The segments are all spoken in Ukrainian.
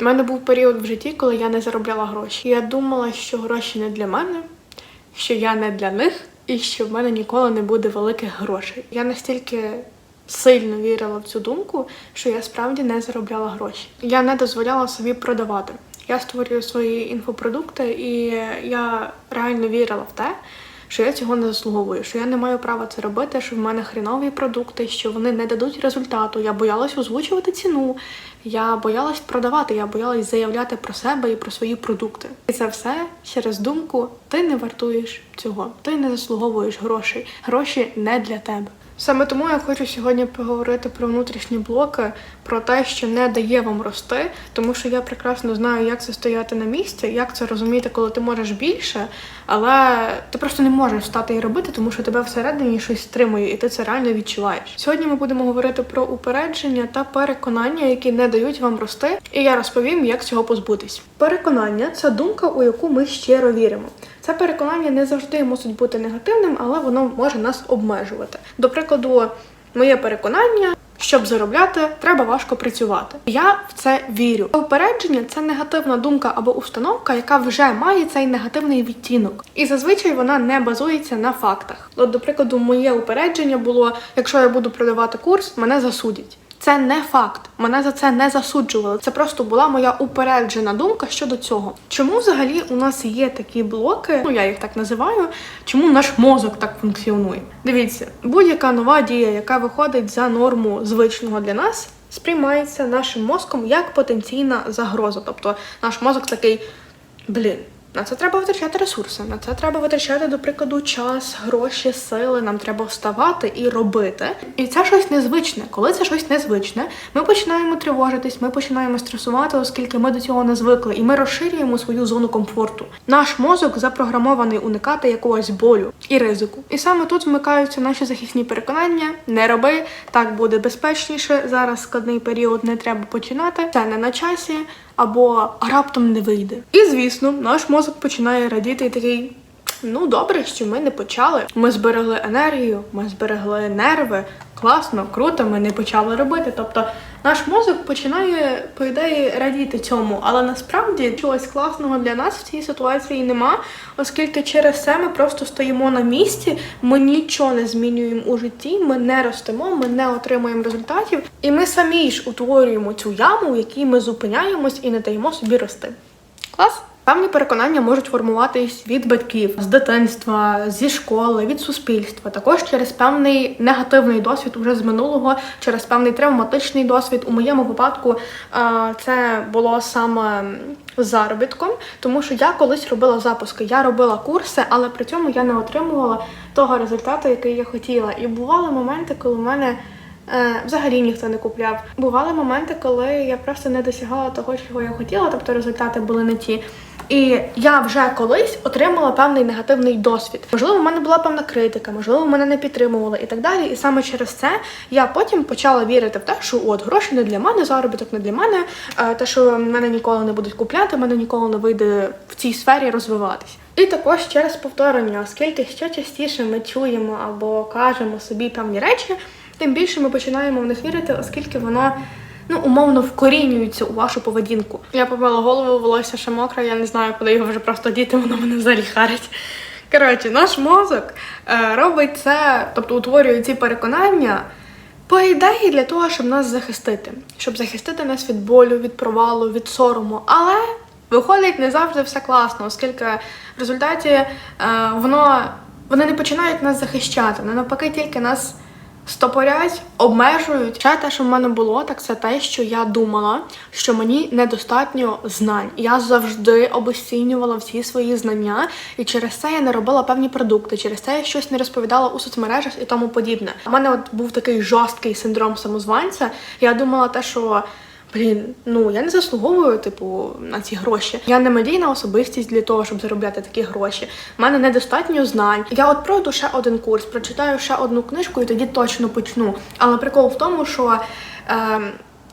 У мене був період в житті, коли я не заробляла гроші. Я думала, що гроші не для мене, що я не для них, і що в мене ніколи не буде великих грошей. Я настільки сильно вірила в цю думку, що я справді не заробляла гроші. Я не дозволяла собі продавати. Я створюю свої інфопродукти, і я реально вірила в те, що я цього не заслуговую, що я не маю права це робити, що в мене хрінові продукти, що вони не дадуть результату. Я боялась озвучувати ціну, я боялась продавати, я боялась заявляти про себе і про свої продукти. І це все через думку: ти не вартуєш цього, ти не заслуговуєш грошей. Гроші не для тебе. Саме тому я хочу сьогодні поговорити про внутрішні блоки, про те, що не дає вам рости, тому що я прекрасно знаю, як це стояти на місці, як це розуміти, коли ти можеш більше, але ти просто не можеш встати і робити, тому що тебе всередині щось стримує, і ти це реально відчуваєш. Сьогодні ми будемо говорити про упередження та переконання, які не дають вам рости, і я розповім, як цього позбутись. Переконання це думка, у яку ми щиро віримо. Це переконання не завжди мусить бути негативним, але воно може нас обмежувати. До прикладу, моє переконання. Щоб заробляти, треба важко працювати. Я в це вірю. Упередження це негативна думка або установка, яка вже має цей негативний відтінок. І зазвичай вона не базується на фактах. От, до прикладу, моє упередження було: якщо я буду продавати курс, мене засудять. Це не факт. Мене за це не засуджували. Це просто була моя упереджена думка щодо цього. Чому взагалі у нас є такі блоки? Ну я їх так називаю. Чому наш мозок так функціонує? Дивіться, будь-яка нова дія, яка виходить за норму звичного для нас, сприймається нашим мозком як потенційна загроза. Тобто наш мозок такий, блін. На це треба витрачати ресурси, на це треба витрачати, до прикладу, час, гроші, сили. Нам треба вставати і робити. І це щось незвичне. Коли це щось незвичне, ми починаємо тривожитись, ми починаємо стресувати, оскільки ми до цього не звикли, і ми розширюємо свою зону комфорту. Наш мозок запрограмований уникати якогось болю і ризику. І саме тут вмикаються наші захисні переконання: не роби, так буде безпечніше. Зараз складний період не треба починати. Це не на часі або раптом не вийде. І звісно, наш мозок починає радіти і такий. Ну, добре, що ми не почали. Ми зберегли енергію, ми зберегли нерви. Класно, круто, ми не почали робити. Тобто наш мозок починає, по ідеї, радіти цьому, але насправді чогось класного для нас в цій ситуації нема, оскільки через це ми просто стоїмо на місці, ми нічого не змінюємо у житті, ми не ростемо, ми не отримуємо результатів, і ми самі ж утворюємо цю яму, в якій ми зупиняємось і не даємо собі рости. Клас? Певні переконання можуть формуватись від батьків, з дитинства, зі школи, від суспільства, також через певний негативний досвід уже з минулого, через певний травматичний досвід. У моєму випадку е, це було саме заробітком, тому що я колись робила запуски, я робила курси, але при цьому я не отримувала того результату, який я хотіла. І бували моменти, коли в мене. Е, Взагалі ніхто не купляв. Бували моменти, коли я просто не досягала того, чого я хотіла, тобто результати були не ті. І я вже колись отримала певний негативний досвід. Можливо, в мене була певна критика, можливо, мене не підтримували і так далі. І саме через це я потім почала вірити в те, що от гроші не для мене, заробіток не для мене, те, що мене ніколи не будуть купляти, мене ніколи не вийде в цій сфері розвиватись. І також через повторення, оскільки що частіше ми чуємо або кажемо собі певні речі, тим більше ми починаємо в них вірити, оскільки воно ну умовно вкорінюються у вашу поведінку. Я помила голову, волосся ще мокре, я не знаю, куди його вже просто діти, воно мене взагалі харить. Коротше, наш мозок е, робить це, тобто утворює ці переконання. По ідеї для того, щоб нас захистити, щоб захистити нас від болю, від провалу, від сорому. Але виходить не завжди все класно, оскільки в результаті е, воно вони не починають нас захищати, вони навпаки тільки нас стопорять, обмежують. Ще те, що в мене було, так це те, що я думала, що мені недостатньо знань. Я завжди обесцінювала всі свої знання, і через це я не робила певні продукти, через це я щось не розповідала у соцмережах і тому подібне. У мене от був такий жорсткий синдром самозванця. Я думала, те, що. Блін, ну я не заслуговую, типу, на ці гроші. Я не медійна особистість для того, щоб заробляти такі гроші. У мене недостатньо знань. Я от пройду ще один курс, прочитаю ще одну книжку і тоді точно почну. Але прикол в тому, що е,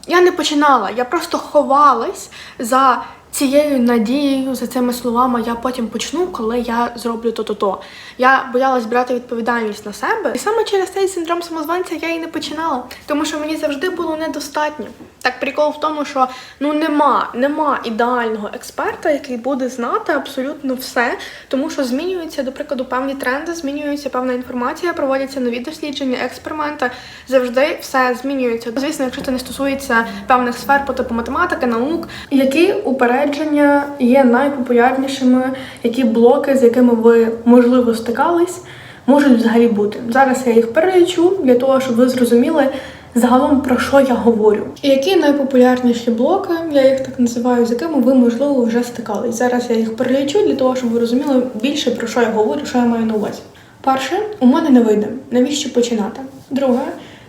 я не починала, я просто ховалась за. Цією надією за цими словами я потім почну, коли я зроблю то-то-то. Я боялась брати відповідальність на себе, і саме через цей синдром самозванця я і не починала, тому що мені завжди було недостатньо. Так, прикол в тому, що ну нема, нема ідеального експерта, який буде знати абсолютно все, тому що змінюються, до прикладу, певні тренди, змінюється певна інформація, проводяться нові дослідження, експерименти. Завжди все змінюється. Звісно, якщо це не стосується певних сфер по типу математики, наук, які упередження є найпопулярнішими, які блоки, з якими ви можливо стикались, можуть взагалі бути. Зараз я їх перелічу для того, щоб ви зрозуміли загалом про що я говорю. І які найпопулярніші блоки, я їх так називаю, з якими ви можливо вже стикались. Зараз я їх перелічу для того, щоб ви розуміли більше про що я говорю, що я маю на увазі. Перше, у мене не вийде. Навіщо починати? Друге,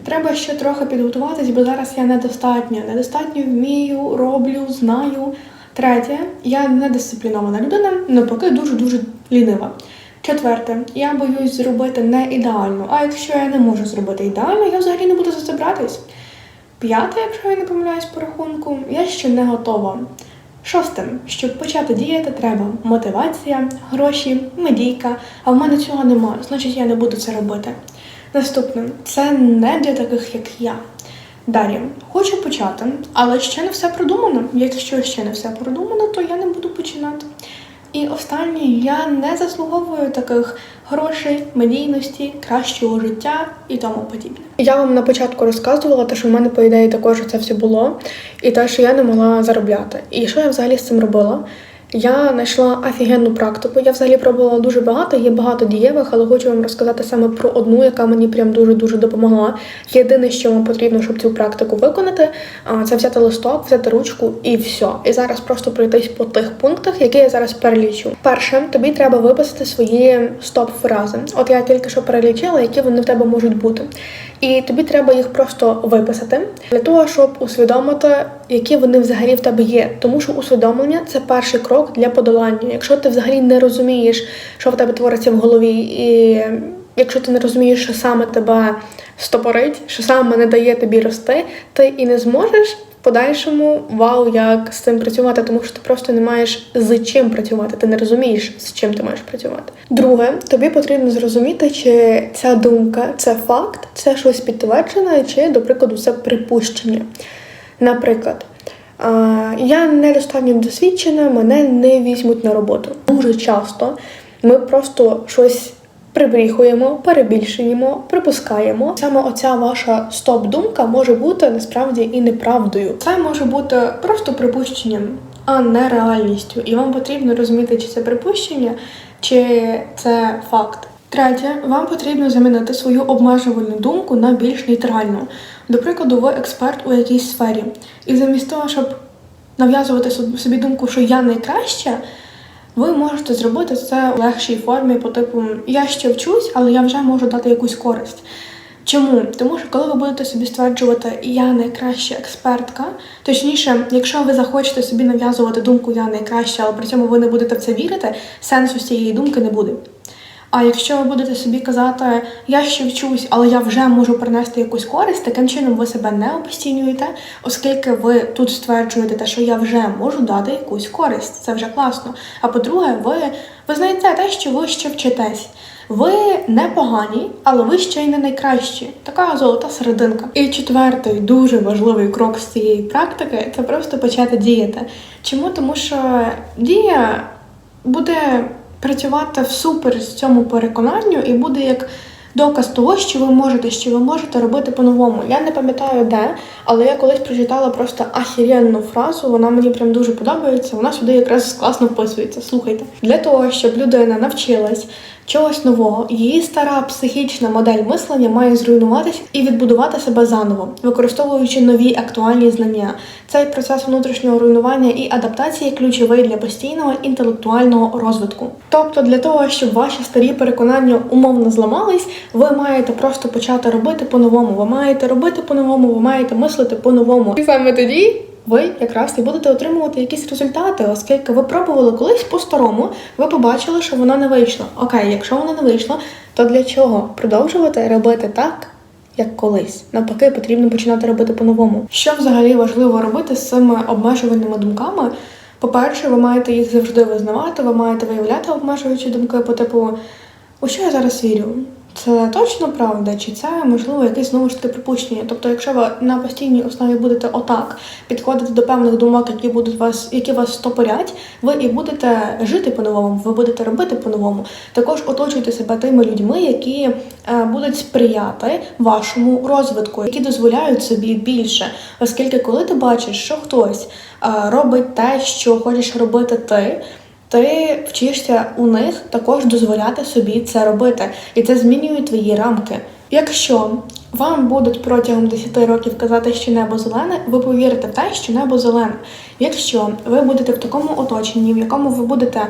треба ще трохи підготуватись, бо зараз я недостатньо. Недостатньо вмію, роблю, знаю. Третє, я недисциплінована людина, навпаки, дуже-дуже лінива. Четверте, я боюсь зробити не ідеально. А якщо я не можу зробити ідеально, я взагалі не буду за це братись. П'яте, якщо я не помиляюсь по рахунку, я ще не готова. Шосте, щоб почати діяти, треба мотивація, гроші, медійка. А в мене цього нема, значить я не буду це робити. Наступне, це не для таких, як я. Далі, хочу почати, але ще не все продумано. Якщо ще не все продумано, то я не буду починати. І останнє, я не заслуговую таких грошей, медійності, кращого життя і тому подібне. Я вам на початку розказувала, те, що в мене, по ідеї, також це все було, і те, що я не могла заробляти. І що я взагалі з цим робила? Я знайшла офігенну практику. Я взагалі пробувала дуже багато, є багато дієвих, але хочу вам розказати саме про одну, яка мені прям дуже-дуже допомогла. Єдине, що вам потрібно, щоб цю практику виконати, це взяти листок, взяти ручку і все. І зараз просто пройтись по тих пунктах, які я зараз перелічу. Перше, тобі треба виписати свої стоп-фрази. От я тільки що перелічила, які вони в тебе можуть бути. І тобі треба їх просто виписати для того, щоб усвідомити, які вони взагалі в тебе є. Тому що усвідомлення це перший крок для подолання. Якщо ти взагалі не розумієш, що в тебе твориться в голові, і якщо ти не розумієш, що саме тебе стопорить, що саме не дає тобі рости, ти і не зможеш в подальшому вау, як з цим працювати, тому що ти просто не маєш з чим працювати, ти не розумієш, з чим ти маєш працювати. Друге, тобі потрібно зрозуміти, чи ця думка це факт, це щось підтверджене, чи, до прикладу, це припущення. Наприклад, я недостатньо досвідчена, мене не візьмуть на роботу. Дуже часто ми просто щось прибріхуємо, перебільшуємо, припускаємо. Саме оця ваша стоп-думка може бути насправді і неправдою. Це може бути просто припущенням, а не реальністю. І вам потрібно розуміти, чи це припущення, чи це факт. Третє, вам потрібно замінити свою обмежувальну думку на більш нейтральну. До прикладу, ви експерт у якійсь сфері. І замість того, щоб нав'язувати собі думку, що я найкраща, ви можете зробити це в легшій формі, по типу я ще вчусь, але я вже можу дати якусь користь. Чому? Тому що коли ви будете собі стверджувати я найкраща експертка, точніше, якщо ви захочете собі нав'язувати думку я найкраща, але при цьому ви не будете в це вірити, сенсу цієї думки не буде. А якщо ви будете собі казати, я ще вчусь, але я вже можу принести якусь користь, таким чином ви себе не обостінюєте, оскільки ви тут стверджуєте те, що я вже можу дати якусь користь. Це вже класно. А по-друге, ви, ви знаєте те, що ви ще вчитесь. Ви непогані, але ви ще й не найкращі. Така золота серединка. І четвертий дуже важливий крок з цієї практики це просто почати діяти. Чому? Тому що дія буде працювати всупереч цьому переконанню і буде як доказ того, що ви можете, що ви можете робити по-новому. Я не пам'ятаю де, але я колись прочитала просто ахіренну фразу. Вона мені прям дуже подобається. Вона сюди якраз класно вписується. Слухайте, для того, щоб людина навчилась чогось нового, її стара психічна модель мислення має зруйнуватися і відбудувати себе заново, використовуючи нові актуальні знання. Цей процес внутрішнього руйнування і адаптації ключовий для постійного інтелектуального розвитку. Тобто, для того, щоб ваші старі переконання умовно зламались, ви маєте просто почати робити по-новому. Ви маєте робити по-новому, ви маєте мислити по-новому. І саме тоді. Ви якраз і будете отримувати якісь результати, оскільки ви пробували колись по-старому, ви побачили, що воно не вийшло. Окей, якщо воно не вийшло, то для чого продовжувати робити так, як колись? Навпаки, потрібно починати робити по-новому. Що взагалі важливо робити з цими обмежувальними думками? По-перше, ви маєте їх завжди визнавати, ви маєте виявляти обмежуючі думки по типу, у що я зараз вірю? Це точно правда, чи це можливо якесь знову ж таки припущення? Тобто, якщо ви на постійній основі будете отак підходити до певних думок, які будуть вас, які вас стопорять, ви і будете жити по-новому, ви будете робити по-новому. Також оточуйте себе тими людьми, які е, будуть сприяти вашому розвитку, які дозволяють собі більше. Оскільки, коли ти бачиш, що хтось е, робить те, що хочеш робити ти. Ти вчишся у них також дозволяти собі це робити, і це змінює твої рамки. Якщо вам будуть протягом 10 років казати, що небо зелене, ви повірите в те, що небо зелене. Якщо ви будете в такому оточенні, в якому ви будете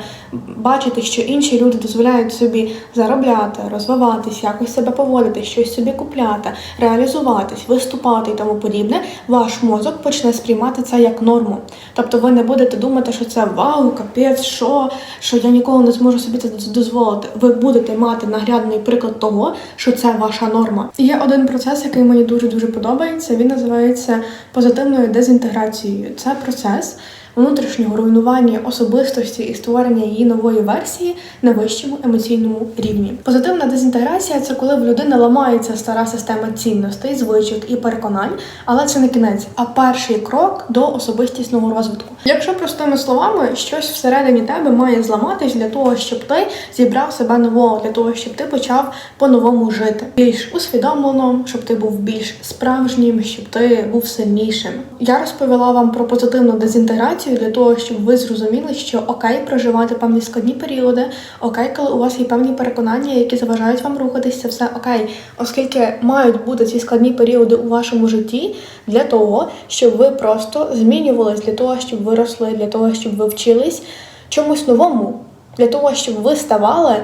бачити, що інші люди дозволяють собі заробляти, розвиватись, якось себе поводити, щось собі купляти, реалізуватись, виступати і тому подібне, ваш мозок почне сприймати це як норму. Тобто ви не будете думати, що це вау, капець, що, що я ніколи не зможу собі це дозволити. Ви будете мати наглядний приклад того, що це ваша норма. Є один процес, який мені дуже дуже подобається. Він називається позитивною дезінтеграцією. Це процес внутрішнього руйнування особистості і створення її нової версії на вищому емоційному рівні. Позитивна дезінтеграція це коли в людини ламається стара система цінностей, звичок і переконань, але це не кінець, а перший крок до особистісного розвитку. Якщо простими словами, щось всередині тебе має зламатись для того, щоб ти зібрав себе нового, для того, щоб ти почав по-новому жити, більш усвідомлено, щоб ти був більш справжнім, щоб ти був сильнішим. Я розповіла вам про позитивну дезінтеграцію для того, щоб ви зрозуміли, що окей проживати певні складні періоди, окей, коли у вас є певні переконання, які заважають вам рухатись, це все окей, оскільки мають бути ці складні періоди у вашому житті для того, щоб ви просто змінювались, для того, щоб ви росли, для того, щоб ви вчились чомусь новому, для того, щоб ви ставали.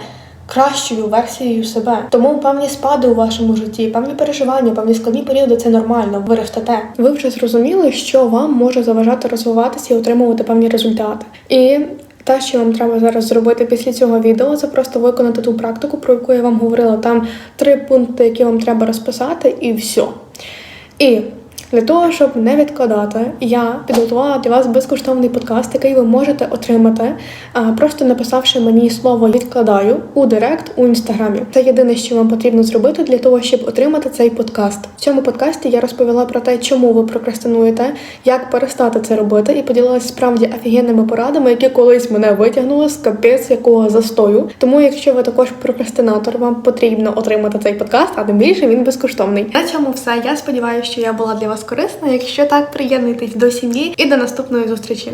Кращою версією себе. Тому певні спади у вашому житті, певні переживання, певні складні періоди це нормально. Ви ростете. Ви вже зрозуміли, що вам може заважати розвиватися і отримувати певні результати. І те, що вам треба зараз зробити після цього відео, це просто виконати ту практику, про яку я вам говорила. Там три пункти, які вам треба розписати, і все. І для того, щоб не відкладати, я підготувала для вас безкоштовний подкаст, який ви можете отримати, просто написавши мені слово відкладаю у директ у інстаграмі. Це єдине, що вам потрібно зробити для того, щоб отримати цей подкаст. В цьому подкасті я розповіла про те, чому ви прокрастинуєте, як перестати це робити, і поділилася справді офігенними порадами, які колись мене витягнули з капець якого застою. Тому, якщо ви також прокрастинатор, вам потрібно отримати цей подкаст, а тим більше він безкоштовний. На цьому все. Я сподіваюся, що я була для вас корисна. Якщо так, приєднуйтесь до сім'ї і до наступної зустрічі.